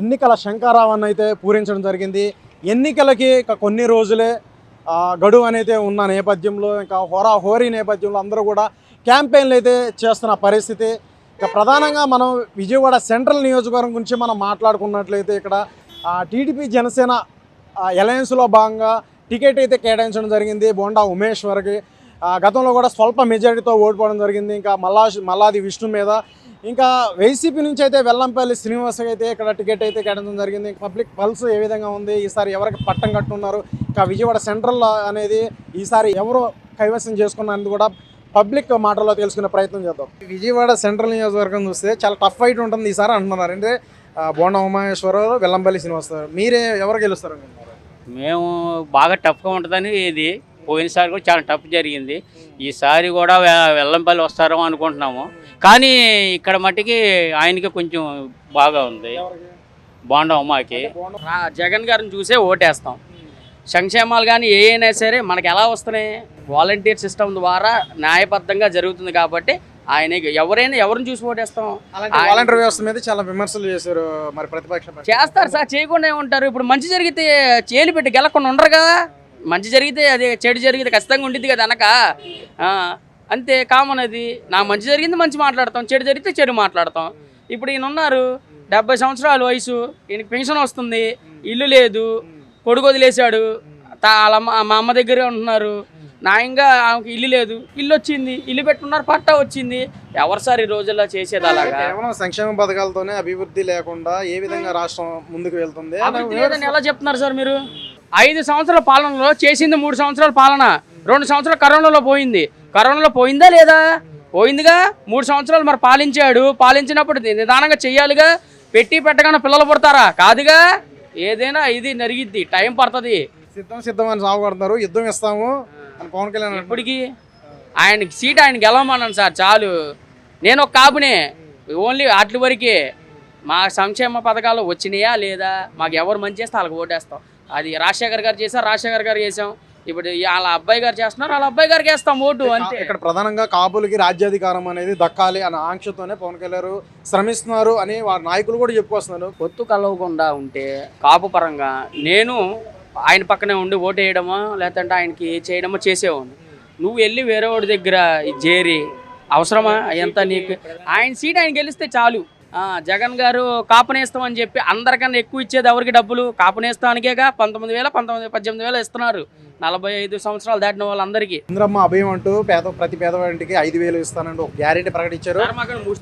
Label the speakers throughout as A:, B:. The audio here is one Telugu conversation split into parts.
A: ఎన్నికల శంకారావాన్ని అయితే పూరించడం జరిగింది. ఎన్నికలకి కొన్ని రోజులే గడువు అనేది ఉన్న నేపథ్యంలో ఇంకా హోరా హోరీ నేపథ్యంలో అందరూ కూడా క్యాంపెయిన్లు అయితే చేస్తున్న పరిస్థితి. ఇక ప్రధానంగా మనం విజయవాడ సెంట్రల్ నియోజకవర్గం గురించి మనం మాట్లాడుకున్నట్లయితే ఇక్కడ టీడీపీ జనసేన అలయన్స్లో భాగంగా టికెట్ అయితే కేటాయించడం జరిగింది. బోండా ఉమేష్ గతంలో కూడా స్వల్ప మెజారిటీతో ఓడిపోవడం జరిగింది. ఇంకా మల్లా మల్లాది విష్ణు మీద ఇంకా వైసీపీ నుంచి అయితే వెల్లంపల్లి శ్రీనివాస్ అయితే ఇక్కడ టికెట్ అయితే కేటాయించడం జరిగింది. పబ్లిక్ పల్స్ ఏ విధంగా ఉంది? ఈసారి ఎవరికి పట్టం కట్టున్నారు? ఇంకా విజయవాడ సెంట్రల్ అనేది ఈసారి ఎవరు కైవసం చేసుకున్నది కూడా పబ్లిక్ మాటల్లో తెలుసుకునే ప్రయత్నం చేద్దాం. విజయవాడ సెంట్రల్ నియోజకవర్గం చూస్తే చాలా టఫ్ ఫైట్ ఉంటుంది ఈసారి అంటున్నారు. అంటే బోండ బోండా వెల్లంపల్లి శ్రీనివాస్ మీరే ఎవరు గెలుస్తారు
B: మేము బాగా టఫ్గా ఉంటుందని ఇది. పోయినసారి కూడా చాలా టఫ్ జరిగింది. ఈసారి కూడా వెల్లంపల్లి వస్తారో అనుకుంటున్నాము. కానీ ఇక్కడ మట్టికి ఆయనకి కొంచెం బాగా ఉంది. బాండా ఉమాకి జగన్ గారిని చూసే ఓటేస్తాం. సంక్షేమాలు కానీ ఏ అయినా సరే మనకి ఎలా వస్తున్నాయి? వాలంటీర్ సిస్టమ్ ద్వారా న్యాయబద్ధంగా జరుగుతుంది కాబట్టి ఆయన ఎవరైనా ఎవరిని చూసి ఓటేస్తాం?
A: వాలంటీర్ వ్యవస్థ మీద చాలా విమర్శలు చేశారు మరి ప్రతిపక్ష.
B: చేస్తారు సార్ చేయకుండా ఉంటారు. ఇప్పుడు మంచి జరిగితే చేలు పెట్టి గెలకుండా ఉండరు కదా. మంచి జరిగితే అది చెడు జరిగితే ఖచ్చితంగా ఉండిద్ది కదా అనక అంతే కామన్ అది. నా మంచి జరిగింది మంచి మాట్లాడతాం చెడు జరిగితే చెడు మాట్లాడతాం. ఇప్పుడు ఈయన ఉన్నారు డెబ్బై సంవత్సరాల వయసు ఈయనకి పెన్షన్ వస్తుంది ఇల్లు లేదు కొడుకు వదిలేశాడు తా వాళ్ళ మా అమ్మ దగ్గరే ఉంటున్నారు. న్యాయంగా ఆమెకి ఇల్లు లేదు ఇల్లు వచ్చింది ఇల్లు పెట్టుకున్నారు పట్టా వచ్చింది. ఎవరు సార్ ఈ రోజుల్లో చేసేది అలాగా?
A: కేవలం సంక్షేమ పథకాలతోనే అభివృద్ధి లేకుండా ఏ విధంగా రాష్ట్రం ముందుకు వెళ్తుంది?
B: లేదని ఎలా చెప్తున్నారు సార్ మీరు? ఐదు సంవత్సరాల పాలనలో చేసింది మూడు సంవత్సరాల పాలన రెండు సంవత్సరాలు కరోనాలో పోయింది. కరోనాలో పోయిందా లేదా? పోయిందిగా. మూడు సంవత్సరాలు మరి పాలించాడు. పాలించినప్పుడు నిదానంగా చెయ్యాలిగా. పెట్టి పెట్టగానే పిల్లలు పుడతారా? కాదుగా. ఏదైనా ఇది నరిగిద్ది. టైం పడుతుంది.
A: సిద్ధం సిద్ధం అని సాగు కొడుతున్నారు యుద్ధం ఇస్తాము అని పవన్ కళ్యాణ్.
B: ఇప్పటికి ఆయనకి సీట్ ఆయన గెలవమన్నాను సార్. చాలు. నేను ఒక కాపునే. ఓన్లీ అట్ల వరకే. మా సంక్షేమ పథకాలు వచ్చినాయా లేదా? మాకు ఎవరు మంచి చేస్తే వాళ్ళకి ఓటేస్తాం. అది రాజశేఖర్ గారు చేశారు. రాజశేఖర్ గారు చేసాం ఇప్పుడు వాళ్ళ అబ్బాయి గారు చేస్తున్నారు వాళ్ళ అబ్బాయి గారికి వేస్తాం ఓటు అంతే.
A: ఇక్కడ ప్రధానంగా కాపులకి రాజ్యాధికారం అనేది దక్కాలి అనే ఆంక్షతోనే పవన్ కళ్యాణ్ శ్రమిస్తున్నారు అని వారి నాయకులు కూడా చెప్పుకొస్తున్నారు.
B: పొత్తు కలవకుండా ఉంటే కాపు పరంగా నేను ఆయన పక్కనే ఉండి ఓటు వేయడమో లేదంటే ఆయనకి చేయడమో చేసేవాడిని. నువ్వు వెళ్ళి వేరే వాడి దగ్గర చేరి అవసరమా? ఎంత నీకు? ఆయన సీట్ ఆయన గెలిస్తే చాలు. జగన్ గారు కాపునేస్తామని చెప్పి అందరికన్నా ఎక్కువ ఇచ్చేది ఎవరికి డబ్బులు? కాపునేస్తానికేగా పంతొమ్మిది వేల పంతొమ్మిది పద్దెనిమిది వేలు ఇస్తున్నారు. నలభై ఐదు సంవత్సరాలు దాటిన వాళ్ళందరికీ.
A: ఇంద్రమ్మ అభయం అంటూ పేద ప్రతి పేదవాడికి ఐదు వేలు ఇస్తానంటూ ఒక గ్యారెంటీ ప్రకటించారు.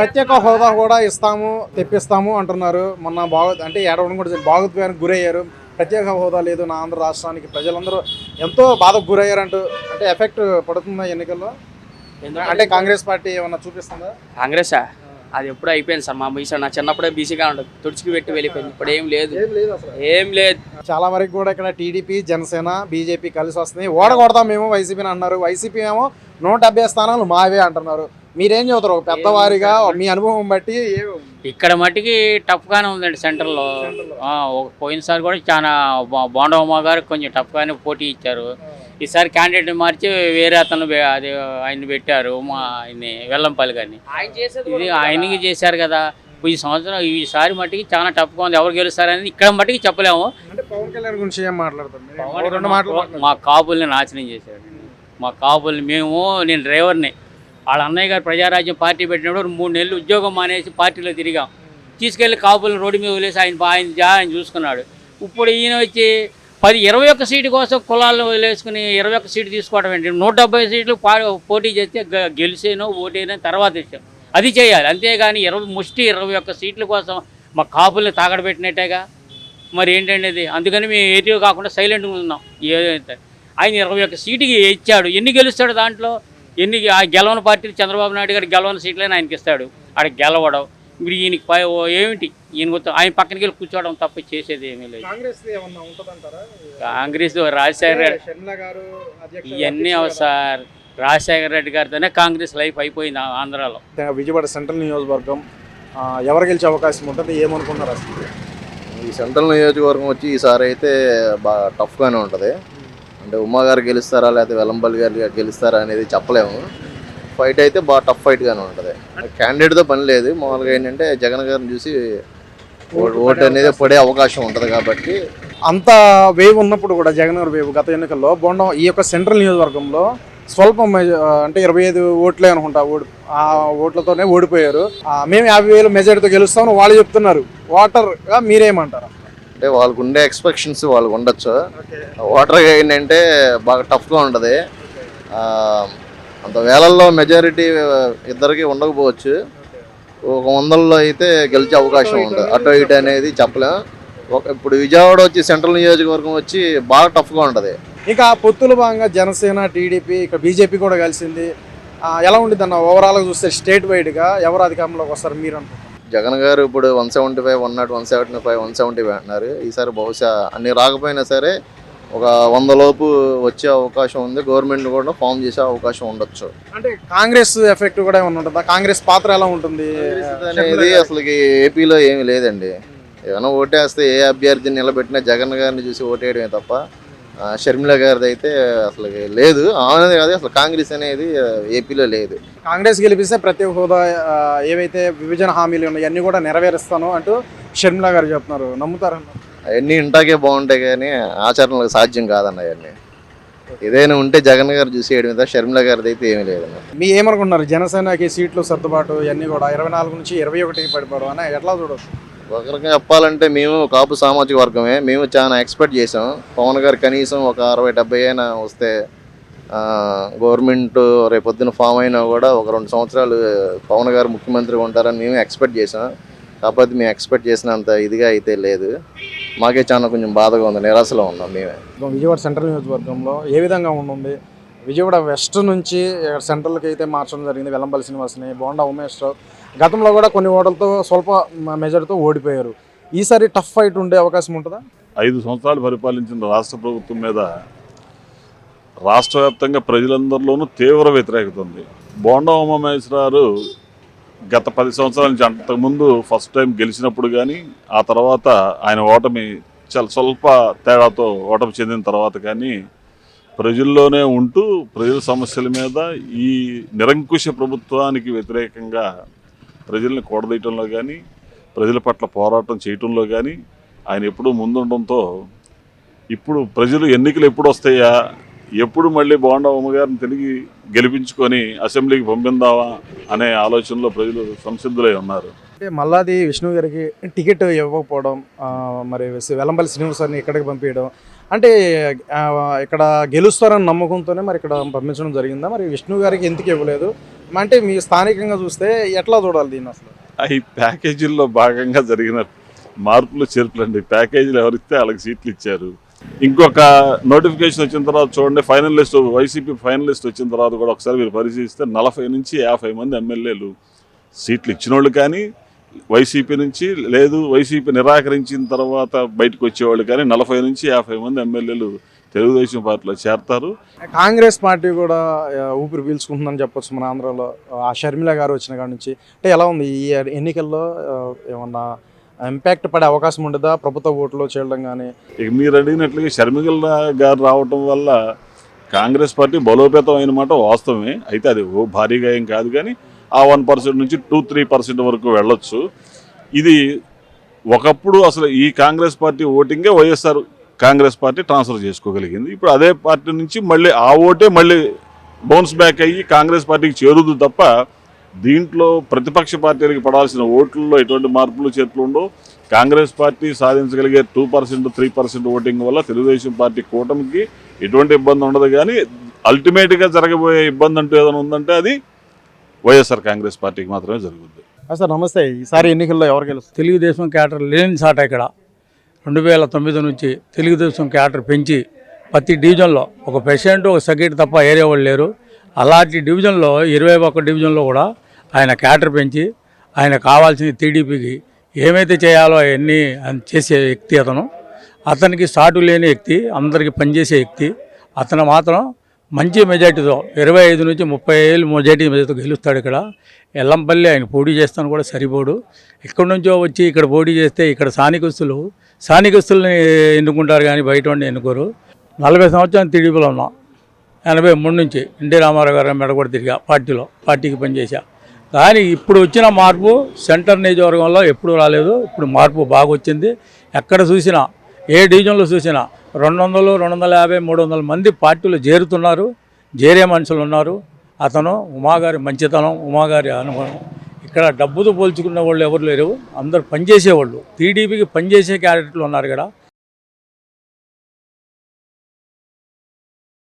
A: ప్రత్యేక హోదా కూడా ఇస్తాము తెప్పిస్తాము అంటున్నారు. మొన్న బాగు అంటే ఏడవడం కూడా జరిగింది. భావోద్వేగానికి గురయ్యారు. ప్రత్యేక హోదా లేదు నా ఆంధ్ర రాష్ట్రానికి. ప్రజలందరూ ఎంతో బాధకు గురయ్యారంటూ అంటే ఎఫెక్ట్ పడుతుందా ఎన్నికల్లో? అంటే కాంగ్రెస్ పార్టీ ఏమన్నా చూపిస్తుందా?
B: కాంగ్రెసా? అది ఎప్పుడూ అయిపోయింది సార్ మా బీసీ నా చిన్నప్పుడే బీసీగా ఉండదు తుడిచికి పెట్టి వెళ్ళిపోయింది. ఇప్పుడు ఏం లేదు.
A: ఏం లేదు అసలు.
B: ఏం లేదు.
A: చాలా వరకు కూడా ఇక్కడ టీడీపీ జనసేన బీజేపీ కలిసి వస్తున్నాయి. ఓడగొడతాం మేము వైసీపీని అంటున్నారు. వైసీపీ ఏమో నూట డెబ్బై స్థానాలు మావే అంటున్నారు. మీరేం చదువుతారు? ఒక పెద్దవారిగా మీ అనుభవం బట్టి
B: ఇక్కడ మట్టికి టఫ్గానే ఉందండి సెంటర్లో ఆ, ఒక- పోయినసారి కూడా చాలా బా- బోండమ్మ గారు కొంచెం టఫ్గానే పోటీ ఇచ్చారు. ఈసారి క్యాండిడేట్ మార్చి వేరే అతను అది ఆయన పెట్టారు మా ఆయన్ని వెల్లంపల్లి గారిని. ఇది ఆయనకి చేశారు కదా. ఈ సంవత్సరం ఈసారి మట్టికి చాలా టఫ్గా ఉంది. ఎవరు గెలుస్తారని ఇక్కడ మట్టికి చెప్పలేము.
A: అంటే పవన్ కళ్యాణ్ గురించి ఏం మాట్లాడతారు మీరు? ఓ రెండు మాటలు మాట్లాడండి.
B: మా కాపుల్ని నాశనం చేశాడు. మా కాపుల్ని మేము నేను డ్రైవర్ని వాళ్ళ అన్నయ్య గారు ప్రజారాజ్యం పార్టీ పెట్టినప్పుడు మూడు నెలలు ఉద్యోగం మానేసి పార్టీలో తిరిగాం. తీసుకెళ్ళి కాపులను రోడ్డు మీద వదిలేసి ఆయన ఆయన జా ఆయన చూసుకున్నాడు. ఇప్పుడు ఈయన వచ్చి పది ఇరవై ఒక్క సీటు కోసం కులాలను వదిలేసుకుని ఇరవై ఒక్క సీటు తీసుకోవడం ఏంటి? నూట డెబ్బై సీట్లు పా- పోటీ చేస్తే గ- గెలిచేనో ఓటేనో తర్వాత ఇచ్చాం. అది చేయాలి. అంతేగాని ఇరవై ముష్టి ఇరవై ఒక్క సీట్ల కోసం మా కాపుల్ని తాగడబెట్టినట్టేగా మరి ఏంటండి అది? అందుకని మేము ఏటీవ్ కాకుండా సైలెంట్గా ఉన్నాం. ఏదైతే ఆయన ఇరవై ఒక్క సీటుకి ఇచ్చాడు. ఎన్ని గెలుస్తాడు దాంట్లో? ఎన్ని ఆ గెలవని పార్టీ చంద్రబాబు నాయుడు గారు గెలవని సీట్లైనా ఆయనకి ఇస్తాడు. ఆడ గెలవడం. ఇప్పుడు ఈయనకి పై ఓ ఏమిటి? ఈయన మొత్తం ఆయన పక్కనకి వెళ్ళి కూర్చోవడం తప్ప చేసేది ఏమీ లేదు.
A: కాంగ్రెస్ ఏమన్నా ఉంటుందంటారా?
B: కాంగ్రెస్ రాజశేఖర రెడ్డి ఇవన్నీ సార్ రాజశేఖర రెడ్డి గారితోనే కాంగ్రెస్ లైఫ్ అయిపోయింది ఆంధ్రాలో.
A: విజయవాడ సెంట్రల్ నియోజకవర్గం ఎవరు గెలిచే అవకాశం ఉంటుంది? ఏమనుకున్నారు అసలు?
C: ఈ సెంట్రల్ నియోజకవర్గం వచ్చి ఈసారి అయితే బాగా టఫ్గానే ఉంటుంది. అంటే ఉమా గారు గెలుస్తారా లేకపోతే వెల్లంపల్లి గారు గెలుస్తారా అనేది చెప్పలేము. ఫైట్ అయితే బాగా టఫ్ ఫైట్గానే ఉంటుంది. క్యాండిడేట్తో పని లేదు. మామూలుగా ఏంటంటే జగన్ గారిని చూసి ఓటు అనేది పడే అవకాశం ఉంటుంది కాబట్టి.
A: అంత వేవ్ ఉన్నప్పుడు కూడా జగన్ గారి వేవ్ గత ఎన్నికల్లో బొండం ఈ యొక్క సెంట్రల్ నియోజకవర్గంలో స్వల్పం అంటే ఇరవై ఐదు ఓట్లే అనుకుంటా ఓడి ఆ ఓట్లతోనే ఓడిపోయారు. ఆ, మేము యాభై వేలు మెజారిటీతో గెలుస్తామని వాళ్ళు చెప్తున్నారు. ఓటర్గా మీరేమంటారు?
C: అంటే వాళ్ళకు ఉండే ఎక్స్పెక్షన్స్ వాళ్ళకు ఉండొచ్చు ఓటర్ ఏంటంటే బాగా టఫ్గా ఉంటుంది. అంత వేలల్లో మెజారిటీ ఇద్దరికి ఉండకపోవచ్చు. ఒక వందల్లో అయితే గెలిచే అవకాశం ఉంది అటు ఇటు అనేది చెప్పలేం. ఒక ఇప్పుడు విజయవాడ వచ్చి సెంట్రల్ నియోజకవర్గం వచ్చి బాగా టఫ్గా ఉంటుంది.
A: ఇక పొత్తుల భాగంగా జనసేన టీడీపీ ఇక బీజేపీ కూడా కలిసింది. ఎలా ఉండిద్ది అన్న ఓవరాల్గా చూస్తే స్టేట్ వైడ్గా ఎవరు అధికారంలోకి వస్తారు మీరు అనుకుంటున్నారు
C: జగన్ గారు ఇప్పుడు one seventy five one not one seventy five one seventy five అంటున్నారు. ఈసారి బహుశా అన్ని రాకపోయినా సరే ఒక వంద లోపు వచ్చే అవకాశం ఉంది. గవర్నమెంట్ కూడా ఫామ్ చేసే అవకాశం ఉండొచ్చు.
A: అంటే కాంగ్రెస్ ఎఫెక్ట్ కూడా ఉంటుందా? కాంగ్రెస్ పాత్ర ఎలా ఉంటుంది?
C: అనేది అసలు ఏపీలో ఏమీ లేదండి. ఏమైనా ఓటేస్తే ఏ అభ్యర్థిని నిలబెట్టినా జగన్ గారిని చూసి ఓటేయడమే తప్ప షర్మిల గారిది అయితే అసలు లేదు ఆమెది కాదు అసలు కాంగ్రెస్ అనేది ఏపీలో లేదు.
A: కాంగ్రెస్ గెలిపిస్తే ప్రత్యేక హోదా ఏవైతే విభజన హామీలు ఉన్నాయో అన్ని కూడా నెరవేరుస్తాను అంటూ షర్మిల గారు చెప్తున్నారు. నమ్ముతారన్న
C: అవన్నీ ఇంటాకే బాగుంటాయి కానీ ఆచరణలకు సాధ్యం కాదన్న అవన్నీ. ఏదైనా ఉంటే జగన్ గారు చూసేయడం మీద షర్మిల గారిది అయితే ఏమీ లేదన్న
A: మీ ఏమనుకుంటున్నారు? జనసేనకి సీట్లు సర్దుబాటు ఇవన్నీ కూడా ఇరవై నాలుగు నుంచి ఇరవై ఒకటికి పడిపోవడం అని ఎట్లా చూడొచ్చు?
C: ఒక రకంగా చెప్పాలంటే మేము కాపు సామాజిక వర్గమే. మేము చాలా ఎక్స్పెక్ట్ చేసాం పవన్ గారు కనీసం ఒక అరవై డెబ్బై అయినా వస్తే గవర్నమెంట్ రేపొద్దున ఫామ్ అయినా కూడా ఒక రెండు సంవత్సరాలు పవన్ గారు ముఖ్యమంత్రిగా ఉంటారని మేము ఎక్స్పెక్ట్ చేసాం కాకపోతే మేము ఎక్స్పెక్ట్ చేసినంత ఇదిగా అయితే లేదు. మాకే చాలా కొంచెం బాధగా ఉంది. నిరాశలో ఉన్నాం మేమే.
A: విజయవాడ సెంట్రల్ నియోజకవర్గంలో ఏ విధంగా ఉంటుంది విజయవాడ వెస్ట్ నుంచి సెంట్రల్కి అయితే మార్చడం జరిగింది. వెల్లంపల్లి శ్రీనివాస్ని బోండా ఉమేష్ రావు గతంలో కూడా కొన్ని ఓటలతో స్వల్ప మెజార్టీతో ఓడిపోయారు. ఈసారి టఫ్ ఫైట్ ఉండే అవకాశం ఉంటుందా?
D: ఐదు సంవత్సరాలు పరిపాలించిన రాష్ట్ర ప్రభుత్వం మీద రాష్ట్ర వ్యాప్తంగా ప్రజలందరిలోనూ తీవ్ర వ్యతిరేకత ఉంది. బోండా ఉమామహేశ్వరారు గత పది సంవత్సరాల నుంచి అంతకుముందు ఫస్ట్ టైం గెలిచినప్పుడు కానీ ఆ తర్వాత ఆయన ఓటమి చాలా స్వల్ప తేడాతో ఓటమి చెందిన తర్వాత కానీ ప్రజల్లోనే ఉంటూ ప్రజల సమస్యల మీద ఈ నిరంకుశ ప్రభుత్వానికి వ్యతిరేకంగా ప్రజల్ని కూడదీయటంలో కానీ ప్రజల పట్ల పోరాటం చేయటంలో కానీ ఆయన ఎప్పుడూ ముందుండడంతో ఇప్పుడు ప్రజలు ఎన్నికలు ఎప్పుడు వస్తాయా ఎప్పుడు మళ్ళీ బోండా అమ్మగారిని తిరిగి గెలిపించుకొని అసెంబ్లీకి పంపిందావా అనే ఆలోచనలో ప్రజలు సంసిద్ధులై ఉన్నారు.
A: అంటే మల్లాది విష్ణు గారికి టికెట్ ఇవ్వకపోవడం మరి వెలంపల్లి శ్రీనివాసాన్ని ఇక్కడికి పంపించడం అంటే ఇక్కడ గెలుస్తారని నమ్మకంతోనే మరి ఇక్కడ పంపించడం జరిగిందా? మరి విష్ణు గారికి ఎందుకు ఇవ్వలేదు? అంటే మీ స్థానికంగా చూస్తే ఎట్లా చూడాలి దీన్ని అసలు?
D: ఈ ప్యాకేజీల్లో భాగంగా జరిగిన మార్పులు చేర్పులు అండి ప్యాకేజీలు ఎవరిస్తే వాళ్ళకి సీట్లు ఇచ్చారు. ఇంకొక నోటిఫికేషన్ వచ్చిన తర్వాత చూడండి final list YCP final list వచ్చిన తర్వాత కూడా ఒకసారి మీరు పరిశీలిస్తే నలభై నుంచి యాభై మంది ఎమ్మెల్యేలు సీట్లు ఇచ్చిన వాళ్ళు కానీ వైసీపీ నుంచి లేదు వైసీపీ నిరాకరించిన తర్వాత బయటకు వచ్చేవాళ్ళు కానీ నలభై నుంచి యాభై మంది ఎమ్మెల్యేలు తెలుగుదేశం పార్టీలో చేరతారు.
A: కాంగ్రెస్ పార్టీ కూడా ఊపిరి పీల్చుకుంటుందని చెప్పొచ్చు మన ఆంధ్రాలో. ఆ షర్మిల గారు వచ్చిన కాడ నుంచి. అంటే ఎలా ఉంది? ఈ ఎన్నికల్లో ఏమన్నా ఇంపాక్ట్ పడే అవకాశం ఉండదా? ప్రభుత్వ ఓట్లో చేయడం కానీ?
D: ఇక మీరు అడిగినట్లుగా షర్మిల గారు రావటం వల్ల కాంగ్రెస్ పార్టీ బలోపేతం అయిన మాట వాస్తవమే. అయితే అది ఓ భారీగా ఏం కాదు కానీ ఆ వన్ పర్సెంట్ నుంచి టూ త్రీ పర్సెంట్ వరకు వెళ్ళొచ్చు. ఇది ఒకప్పుడు అసలు ఈ కాంగ్రెస్ పార్టీ ఓటింగే వైఎస్ఆర్ కాంగ్రెస్ పార్టీ ట్రాన్స్ఫర్ చేసుకోగలిగింది. ఇప్పుడు అదే పార్టీ నుంచి మళ్ళీ ఆ ఓటే మళ్ళీ బౌన్స్ బ్యాక్ అయ్యి కాంగ్రెస్ పార్టీకి చేరుదు తప్ప దీంట్లో ప్రతిపక్ష పార్టీలకు పడాల్సిన ఓట్లలో ఎటువంటి మార్పులు చేతులు ఉండవు. Congress party సాధించగలిగే two percent three percent voting వల్ల తెలుగుదేశం పార్టీ కూటమికి ఎటువంటి ఇబ్బంది ఉండదు. కానీ అల్టిమేట్గా జరగబోయే ఇబ్బంది అంటూ ఏదైనా ఉందంటే అది వైఎస్ఆర్ కాంగ్రెస్ పార్టీకి మాత్రమే జరుగుద్ది.
A: సార్ నమస్తే. ఈసారి ఎన్నికల్లో ఎవరు గెలుస్తారు?
E: తెలుగుదేశం క్యాటర్ లేని సాట ఇక్కడ. రెండు వేల తొమ్మిది నుంచి తెలుగుదేశం క్యాటర్ పెంచి ప్రతి డివిజన్లో ఒక ప్రెసిడెంట్ ఒక సెక్రటరీ తప్ప ఏరియా వాళ్ళు లేరు. అలాంటి డివిజన్లో ఇరవై ఒక్క డివిజన్లో కూడా ఆయన క్యాటర్ పెంచి ఆయన కావాల్సిన టీడీపీకి ఏమైతే చేయాలో అవన్నీ ఆయన చేసే వ్యక్తి అతను. అతనికి సాటు లేని వ్యక్తి అందరికీ పనిచేసే వ్యక్తి. అతను మాత్రం మంచి మెజార్టీతో ఇరవై ఐదు నుంచి ముప్పై ఏళ్ళు మెజార్టీ మెజార్టీతో గెలుస్తాడు ఇక్కడ. ఎల్లంపల్లి ఆయన పోటీ చేస్తాను కూడా సరిపోడు. ఎక్కడి నుంచో వచ్చి ఇక్కడ పోటీ చేస్తే ఇక్కడ స్థానికస్తులు స్థానికస్తుల్ని ఎన్నుకుంటారు కానీ బయట వాడిని ఎన్నుకోరు. నలభై సంవత్సరాలు టీడీపీలో ఉన్నాం. ఎనభై మూడు నుంచి ఎన్టీ రామారావు గారు మెడ కూడా తిరిగా పార్టీలో పార్టీకి పనిచేశా. కానీ ఇప్పుడు వచ్చిన మార్పు సెంటర్ నియోజకవర్గంలో ఎప్పుడు రాలేదు. ఇప్పుడు మార్పు బాగా వచ్చింది. ఎక్కడ చూసినా ఏ డివిజన్లో చూసినా రెండు వందలు రెండు వందల యాభై మూడు వందల మంది పార్టీలు చేరుతున్నారు. చేరే మనుషులు ఉన్నారు. అతను ఉమాగారి మంచితనం ఉమాగారి అనుభవం. ఇక్కడ డబ్బుతో పోల్చుకున్న వాళ్ళు ఎవరు లేరు. అందరు పనిచేసేవాళ్ళు. టీడీపీకి పనిచేసే క్యారెక్టర్లు ఉన్నారు ఇక్కడ.